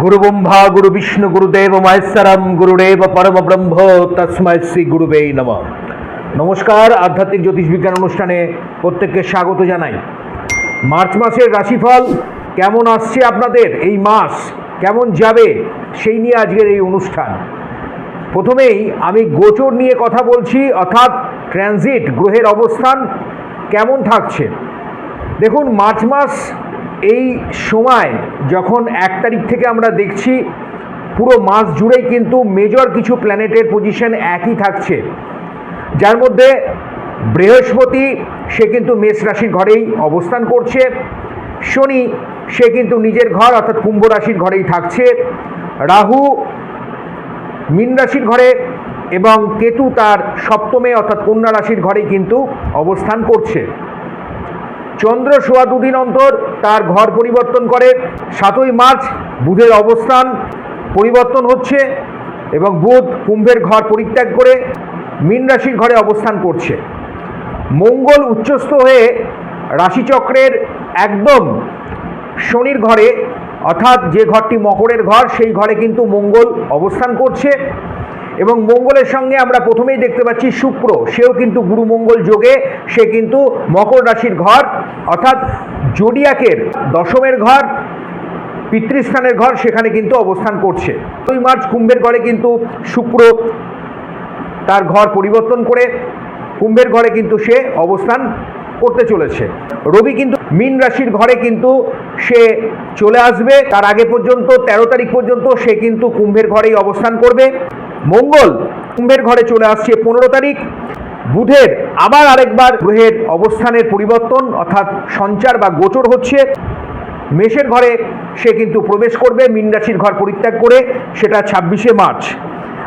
গুরু ব্রহ্মা গুরু বিষ্ণু গুরুদেব মহেশ্বরম গুরুদেব পরম ব্রহ্ম তস্ময় শ্রী গুরুবে নম নমস্কার আধ্যাত্মিক জ্যোতিষ বিজ্ঞান অনুষ্ঠানে প্রত্যেককে স্বাগত জানাই। মার্চ মাসের রাশিফল কেমন আসছে আপনাদের? এই মাস কেমন যাবে? সেই নিয়ে আজকের এই অনুষ্ঠান। প্রথমেই আমি গোচর নিয়ে কথা বলছি, অর্থাৎ ট্রানজিট গ্রহের অবস্থান কেমন থাকছে? দেখুন, মার্চ মাস এই সময় যখন এক তারিখ থেকে আমরা দেখছি পুরো মাস জুড়েই কিন্তু মেজর কিছু প্ল্যানেটের পজিশন একই থাকছে। যার মধ্যে বৃহস্পতি, সে কিন্তু মেষ রাশির ঘরেই অবস্থান করছে। শনি, সে কিন্তু নিজের ঘর অর্থাৎ কুম্ভ রাশির ঘরেই থাকছে। রাহু মীন রাশির ঘরে এবং কেতু তার সপ্তমে অর্থাৎ কন্যা রাশির ঘরেই কিন্তু অবস্থান করছে। চন্দ্র সোয়া দুদিন অন্তর তার ঘর পরিবর্তন করে। সাতই মার্চ বুধের অবস্থান পরিবর্তন হচ্ছে এবং বুধ কুম্ভের ঘর পরিত্যাগ করে মীন রাশির ঘরে অবস্থান করছে। মঙ্গল উচ্চস্থ হয়ে রাশিচক্রের একদম শনির ঘরে, অর্থাৎ যে ঘরটি মকরের ঘর, সেই ঘরে কিন্তু মঙ্গল অবস্থান করছে। এবং মঙ্গলের সঙ্গে আমরা প্রথমেই দেখতে পাচ্ছি শুক্র। সেও কিন্তু গুরু মঙ্গল যোগে, সে কিন্তু মকর রাশির ঘর, অর্থাৎ জোডিয়াকের দশমের ঘর, পিতৃস্থানের ঘর সেখানে কিন্তু অবস্থান করছে। দুই মার্চ কুম্ভের ঘরে কিন্তু শুক্র তার ঘর পরিবর্তন করে, কুম্ভের ঘরে কিন্তু সে অবস্থান করতে চলেছে। রবি কিন্তু মীন রাশির ঘরে কিন্তু সে চলে আসবে। তার আগে পর্যন্ত ১৩ তারিখ পর্যন্ত সে কিন্তু কুম্ভের ঘরেই অবস্থান করবে। মঙ্গল কুম্ভের ঘরে চলে আসছে পনেরো তারিখ। বুধের আবার আরেকবার গ্রহের অবস্থানের পরিবর্তন, অর্থাৎ সঞ্চার বা গোচর হচ্ছে। মেষের ঘরে সে কিন্তু প্রবেশ করবে, মীন রাশির ঘর পরিত্যাগ করে, সেটা ছাব্বিশে মার্চ।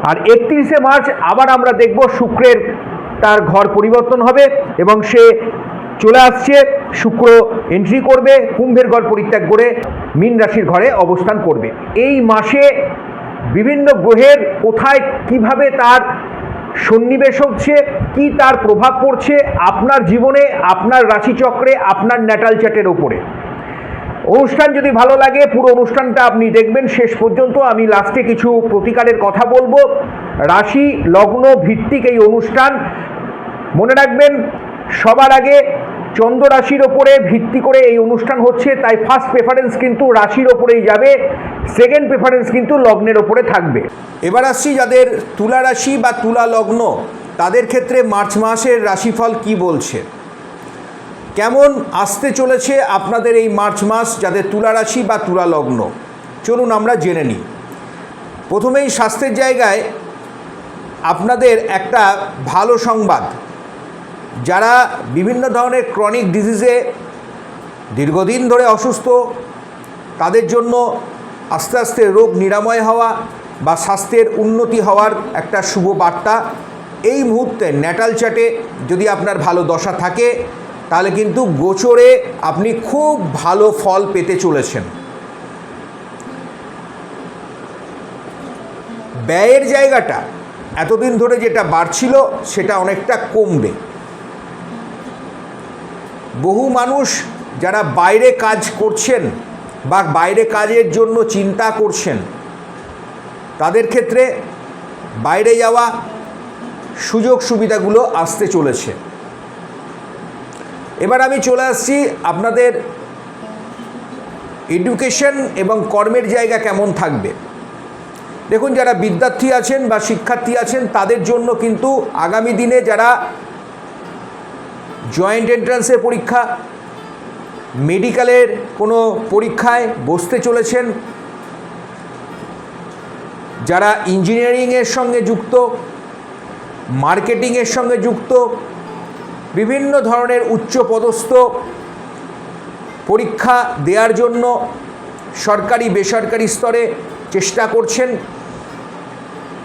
আর একত্রিশে মার্চ আবার আমরা দেখব শুক্রের তার ঘর পরিবর্তন হবে এবং সে চলে আসছে, শুক্র এন্ট্রি করবে, কুম্ভের ঘর পরিত্যাগ করে মীন রাশির ঘরে অবস্থান করবে। এই মাসে বিভিন্ন গ্রহের কোথায় কীভাবে তার সন্নিবেশ হচ্ছে, কি তার প্রভাব পড়ছে আপনার জীবনে, আপনার রাশিচক্রে, আপনার ন্যাটাল চ্যাটের ওপরে অনুষ্ঠান যদি ভালো লাগে, পুরো অনুষ্ঠানটা আপনি দেখবেন। শেষ পর্যন্ত আমি লাস্টে কিছু প্রতিকারের কথা বলব। রাশি, লগ্ন ভিত্তিক এই অনুষ্ঠান। মনে রাখবেন, সবার আগে চন্দ্র রাশির ওপরে ভিত্তি করে এই অনুষ্ঠান হচ্ছে, তাই ফার্স্ট প্রেফারেন্স কিন্তু রাশির ওপরেই যাবে সেকেন্ড প্রেফারেন্স কিন্তু লগ্নের ওপরে থাকবে। এবার আসছি যাদের তুলা রাশি বা তুলা লগ্ন, তাদের ক্ষেত্রে মার্চ মাসের রাশিফল কি বলছে? কেমন আসতে চলেছে আপনাদের এই মার্চ মাস যাদের তুলা রাশি বা তুলা লগ্ন? চলুন আমরা জেনে নিই। প্রথমেই স্বাস্থ্যের জায়গায় আপনাদের একটা ভালো সংবাদ। যারা বিভিন্ন ধরনের ক্রনিক ডিজিজে দীর্ঘদিন ধরে অসুস্থ, তাদের জন্য আস্তে আস্তে রোগ নিরাময় হওয়া বা স্বাস্থ্যের উন্নতি হওয়ার একটা শুভ বার্তা। এই মুহূর্তে ন্যাটাল চ্যাটে যদি আপনার ভালো দশা থাকে, তাহলে কিন্তু গোচরে আপনি খুব ভালো ফল পেতে চলেছেন। ব্যয়ের জায়গাটা এতদিন ধরে যেটা বাড়ছিল, সেটা অনেকটা কমবে। বহু মানুষ যারা বাইরে কাজ করছেন বা বাইরে কাজের জন্য চিন্তা করছেন, তাদের ক্ষেত্রে বাইরে যাওয়া সুযোগ সুবিধাগুলো আসতে চলেছে। এবার আমি চলে আসছি আপনাদের এডুকেশন এবং কর্মের জায়গা কেমন থাকবে। দেখুন, যারা বিদ্যার্থী আছেন বা শিক্ষার্থী আছেন, তাদের জন্য কিন্তু আগামী দিনে যারা জয়েন্ট এন্ট্রান্সের পরীক্ষা মেডিকেলের কোনো পরীক্ষায় বসতে চলেছেন। যারা ইঞ্জিনিয়ারিংয়ের সঙ্গে যুক্ত মার্কেটিংয়ের সঙ্গে যুক্ত, বিভিন্ন ধরনের উচ্চপদস্থ পরীক্ষা দেওয়ার জন্য সরকারি, বেসরকারি স্তরে চেষ্টা করছেন।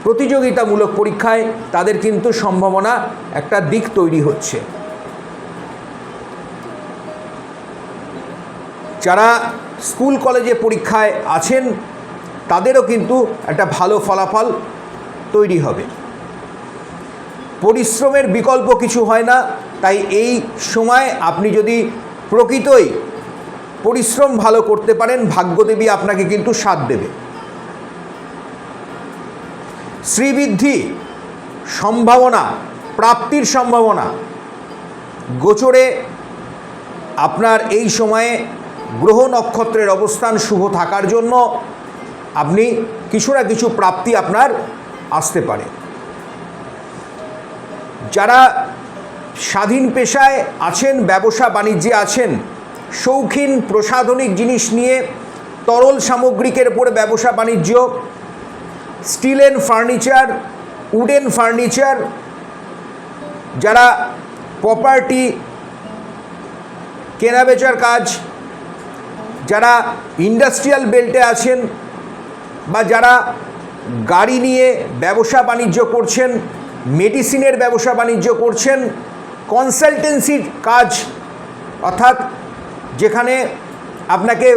প্রতিযোগিতামূলক পরীক্ষায় তাদের কিন্তু সম্ভাবনা একটা দিক তৈরি হচ্ছে। যারা স্কুল কলেজে পরীক্ষায় আছেন, তাদেরও কিন্তু একটা ভালো ফলাফল তৈরি হবে। পরিশ্রমের বিকল্প কিছু হয় না, তাই এই সময় আপনি যদি প্রকৃতই পরিশ্রম ভালো করতে পারেন, ভাগ্যদেবী আপনাকে কিন্তু সাথ দেবে। শ্রীবৃদ্ধি সম্ভাবনা, প্রাপ্তির সম্ভাবনা, গোচরে আপনার এই সময়ে গ্রহ নক্ষত্রের অবস্থান শুভ থাকার জন্য আপনি কিছু না কিছু প্রাপ্তি আপনার আসতে পারে। যারা স্বাধীন পেশায় আছেন, ব্যবসা বাণিজ্যে আছেন, শৌখিন, প্রসাধনিক জিনিস নিয়ে তরল সামগ্রিকের উপরে ব্যবসা বাণিজ্য, steel and furniture, wooden furniture, যারা প্রপার্টি, কেনাবেচার কাজ যারা ইন্ডাস্ট্রিয়াল বেল্টে আছেন বা যারা গাড়ি নিয়ে ব্যবসা বাণিজ্য করছেন, মেডিসিনের ব্যবসা বাণিজ্য করছেন কনসালটেন্সির কাজ, অর্থাৎ যেখানে আপনাকে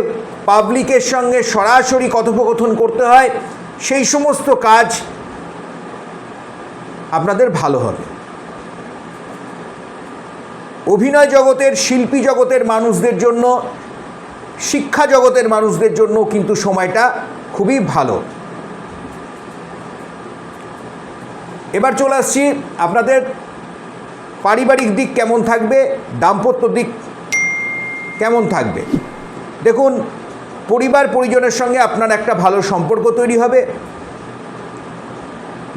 পাবলিকের সঙ্গে সরাসরি কথোপকথন করতে হয়, সেই সমস্ত কাজ আপনাদের ভালো হবে। অভিনয় জগতের, শিল্পী জগতের মানুষদের জন্য শিক্ষা জগতের মানুষদের জন্য কিন্তু সময়টা খুবই ভালো। এবার চলে আসছি আপনাদের পারিবারিক দিক কেমন থাকবে, দাম্পত্য দিক কেমন থাকবে। দেখুন, পরিবার পরিজনের সঙ্গে আপনার একটা ভালো সম্পর্ক তৈরি হবে।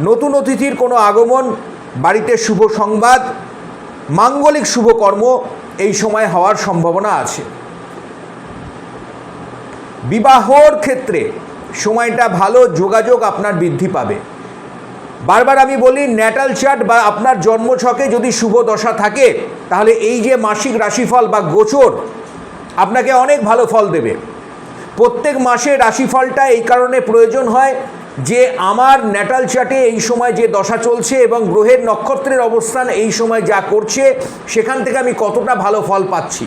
নতুন অতিথির কোনো আগমন, বাড়িতে শুভ সংবাদ, মাঙ্গলিক শুভকর্ম এই সময় হওয়ার সম্ভাবনা আছে। বিবাহর ক্ষেত্রে সময়টা ভালো, যোগাযোগ আপনার বৃদ্ধি পাবে। বারবার আমি বলি, ন্যাটাল চার্ট বা আপনার জন্মছকে যদি শুভ দশা থাকে, তাহলে এই যে মাসিক রাশিফল বা গোচর, আপনাকে অনেক ভালো ফল দেবে। প্রত্যেক মাসে রাশিফলটা এই কারণে প্রয়োজন হয় যে, আমার ন্যাটাল চার্টে এই সময় যে দশা চলছে এবং গ্রহের নক্ষত্রের অবস্থান এই সময় যা করছে, সেখান থেকে আমি কতটা ভালো ফল পাচ্ছি।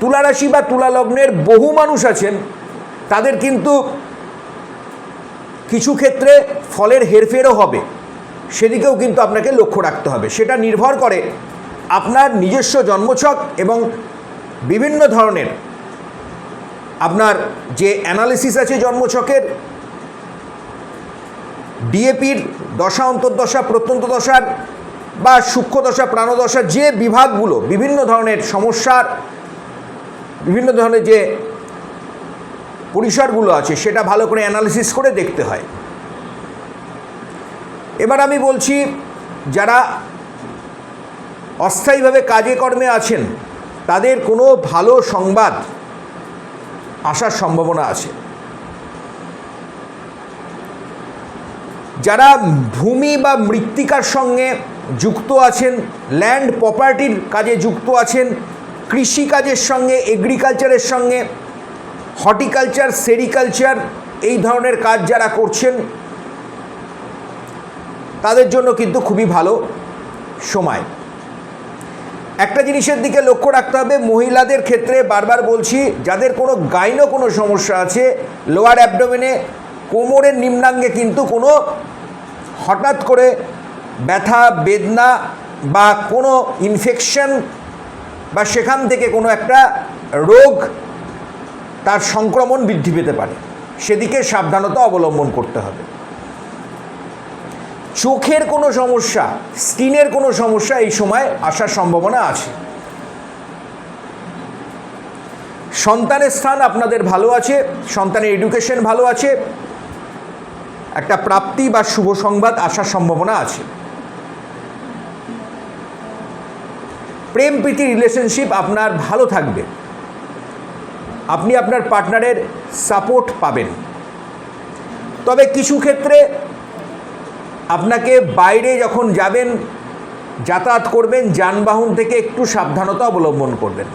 তুলারাশি বা তুলা লগ্নের বহু মানুষ আছেন তাদের কিন্তু কিছু ক্ষেত্রে ফলের হেরফেরও হবে। সেদিকেও কিন্তু আপনাকে লক্ষ্য রাখতে হবে। সেটা নির্ভর করে আপনার নিজস্ব জন্মছক এবং বিভিন্ন ধরনের আপনার যে অ্যানালিসিস আছে জন্মছকের, ডিএপির দশা, অন্তর্দশা প্রত্যন্ত দশার বা সূক্ষ্ম দশা প্রাণদশা, যে বিভাগগুলো বিভিন্ন ধরনের সমস্যার, বিভিন্ন ধরনের যে পরিসরগুলো আছে, সেটা ভালো করে অ্যানালিসিস করে দেখতে হয়। এবার আমি বলছি, যারা অস্থায়ীভাবে কাজে কর্মে আছেন, তাদের কোনো ভালো সংবাদ আসার সম্ভাবনা আছে। যারা ভূমি বা মৃত্তিকার সঙ্গে যুক্ত আছেন ল্যান্ড প্রপার্টির কাজে যুক্ত আছেন, কৃষিকাজের সঙ্গে এগ্রিকালচারের সঙ্গে হর্টিকালচার, সেরিকালচার, এই ধরনের কাজ যারা করছেন, তাদের জন্য কিন্তু খুবই ভালো সময়। একটা জিনিসের দিকে লক্ষ্য রাখতে হবে, মহিলাদের ক্ষেত্রে বারবার বলছি, যাদের কোনো গাইনো কোনো সমস্যা আছে, লোয়ার অ্যাবডোমেনে কোমরের নিম্নাঙ্গে কিন্তু কোনো হঠাৎ করে ব্যথা, বেদনা বা কোনো ইনফেকশন বা সেখান থেকে কোনো একটা রোগ তার সংক্রমণ বৃদ্ধি পেতে পারে। সেদিকে সাবধানতা অবলম্বন করতে হবে। চোখের কোনো সমস্যা, স্কিনের কোনো সমস্যা এই সময় আসার সম্ভাবনা আছে। সন্তানের স্থান আপনাদের ভালো আছে, সন্তানের এডুকেশন ভালো আছে, একটা প্রাপ্তি বা শুভ সংবাদ আসার সম্ভাবনা আছে। প্রেম প্রীতি রিলেশনশিপ আপনার ভালো থাকবে। আপনি আপনার পার্টনারের সাপোর্ট পাবেন। তবে কিছু ক্ষেত্রে আপনাকে বাইরে যখন যাবেন, যাতায়াত করবেন, যানবাহন থেকে একটু সাবধানতা অবলম্বন করবেন।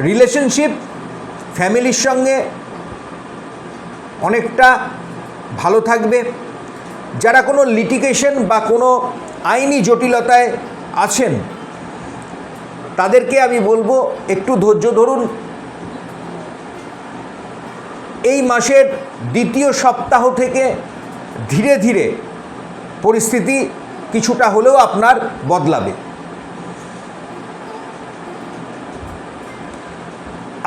রিলেশনশিপ, ফ্যামিলির সঙ্গে অনেকটা ভালো থাকবে। যারা কোনো লিটিগেশন বা কোনো আইনি জটিলতায় আছেন, তাদেরকে আমি বলব একটু ধৈর্য ধরুন। এই মাসের দ্বিতীয় সপ্তাহ থেকে ধীরে ধীরে পরিস্থিতি কিছুটা হলেও আপনার বদলাবে।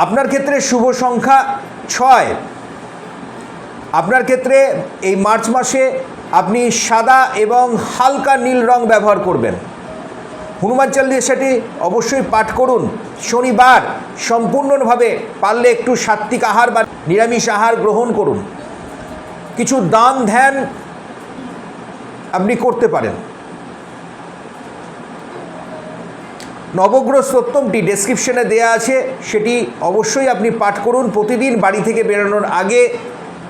আপনার ক্ষেত্রে শুভ সংখ্যা ছয়। আপনার ক্ষেত্রে এই মার্চ মাসে আপনি সাদা এবং হালকা নীল রং ব্যবহার করবেন। হনুমান চালিসাটি অবশ্যই পাঠ করুন। শনিবার সম্পূর্ণভাবে পারলে একটু সাত্বিক আহার বা নিরামিষ আহার গ্রহণ করুন। কিছু দান ধ্যান আপনি করতে পারেন। নবগ্রহ সত্যমটি ডেসক্রিপশনে দেয়া আছে, সেটি অবশ্যই আপনি পাঠ করুন। প্রতিদিন বাড়ি থেকে বেরোনোর আগে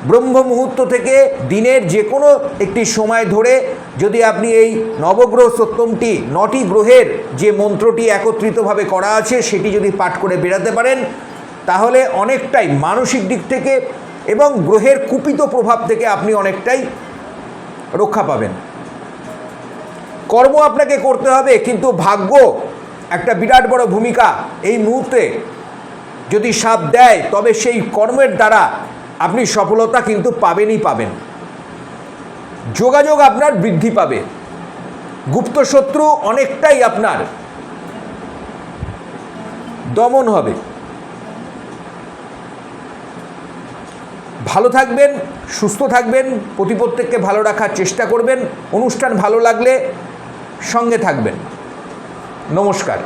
ব্রহ্ম মুহূর্ত থেকে দিনের যে কোনো একটি সময় ধরে যদি আপনি এই নবগ্রহ সত্যমটি নটি গ্রহের যে মন্ত্রটি একত্রিতভাবে করা আছে, সেটি যদি পাঠ করে বেরাতে পারেন, তাহলে অনেকটাই মানসিক দিক থেকে এবং গ্রহের কুপিত প্রভাব থেকে আপনি অনেকটাই রক্ষা পাবেন। কর্ম আপনাকে করতে হবে, কিন্তু ভাগ্য একটা বিরাট বড় ভূমিকা এই মুহূর্তে যদি সাপ দেয়, তবে সেই কর্মের দ্বারা আপনি সফলতা কিন্তু পাবেনই পাবেন। যোগাযোগ আপনার বৃদ্ধি পাবে। গুপ্ত শত্রু অনেকটাই আপনার দমন হবে। ভালো থাকবেন, সুস্থ থাকবেন, প্রতি প্রত্যেককে ভালো রাখার চেষ্টা করবেন, অনুষ্ঠান ভালো লাগলে সঙ্গে থাকবেন। নমস্কার।